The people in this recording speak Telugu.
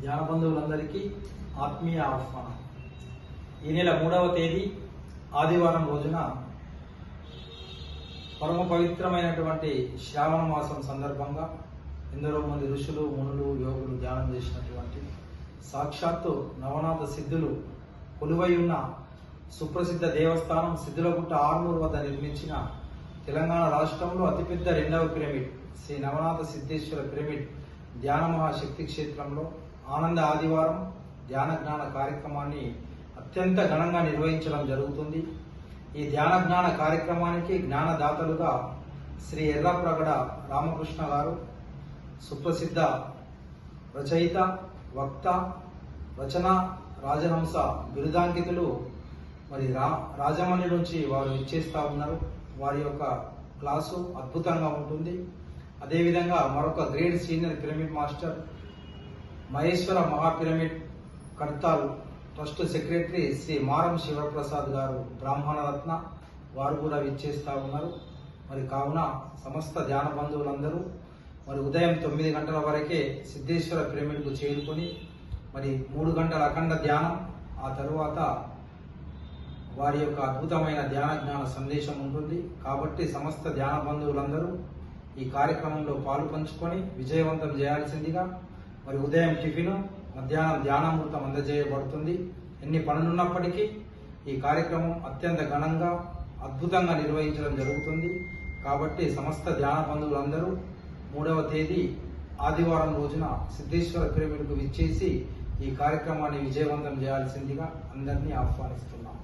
ధ్యాన బంధువులందరికీ ఆత్మీయ ఆహ్వానం. ఈ నెల మూడవ తేదీ ఆదివారం రోజున పరమ పవిత్రమైనటువంటి శ్రావణ మాసం సందర్భంగా ఎందరో మంది ఋషులు మునులు యోగులు ధ్యానం చేసినటువంటి సాక్షాత్తు నవనాథ సిద్ధులు కొలువై ఉన్న సుప్రసిద్ధ దేవస్థానం సిద్ధులగుట్ట ఆర్మూర్ వద్ద నిర్మించిన తెలంగాణ రాష్ట్రంలో అతిపెద్ద రెండవ పిరమిడ్ శ్రీ నవనాథ సిద్ధేశ్వర పిరమిడ్ ధ్యాన మహాశక్తి క్షేత్రంలో ఆనంద ఆదివారం ధ్యాన జ్ఞాన కార్యక్రమాన్ని అత్యంత ఘనంగా నిర్వహించడం జరుగుతుంది. ఈ ధ్యాన జ్ఞాన కార్యక్రమానికి జ్ఞానదాతలుగా శ్రీ ఎర్రప్రగడ రామకృష్ణ గారు సుప్రసిద్ధ రచయిత వక్త రచన రాజహంస బిరుదాంకితులు మరి రా రాజమండ్రి నుంచి వారు ఇచ్చేస్తా ఉన్నారు. వారి యొక్క క్లాసు అద్భుతంగా ఉంటుంది. అదేవిధంగా మరొక grade senior pyramid master Maheshwara మహాపిరమిడ్ Kadthal trust secretary Shri Maram Sivaprasad గారు బ్రాహ్మణరత్న వారు కూడా విచ్చేస్తా ఉన్నారు. మరి కావున సమస్త ధ్యాన బంధువులందరూ మరి ఉదయం తొమ్మిది గంటల వరకే సిద్ధేశ్వర పిరమిడ్కు చేరుకొని మరి మూడు గంటల అఖండ ధ్యానం ఆ తరువాత వారి యొక్క అద్భుతమైన ధ్యాన జ్ఞాన సందేశం ఉంటుంది. కాబట్టి సమస్త ధ్యాన బంధువులందరూ ఈ కార్యక్రమంలో పాలు పంచుకొని విజయవంతం చేయాల్సిందిగా మరి ఉదయం టిఫిన్ మధ్యాహ్నం ధ్యానామృతం అందజేయబడుతుంది. ఎన్ని పనులున్నప్పటికీ ఈ కార్యక్రమం అత్యంత ఘనంగా అద్భుతంగా నిర్వహించడం జరుగుతుంది. కాబట్టి సమస్త ధ్యాన బంధువులందరూ మూడవ తేదీ ఆదివారం రోజున సిద్ధేశ్వర పిరమిడ్కు విచ్చేసి ఈ కార్యక్రమాన్ని విజయవంతం చేయాల్సిందిగా అందరినీ ఆహ్వానిస్తున్నాం.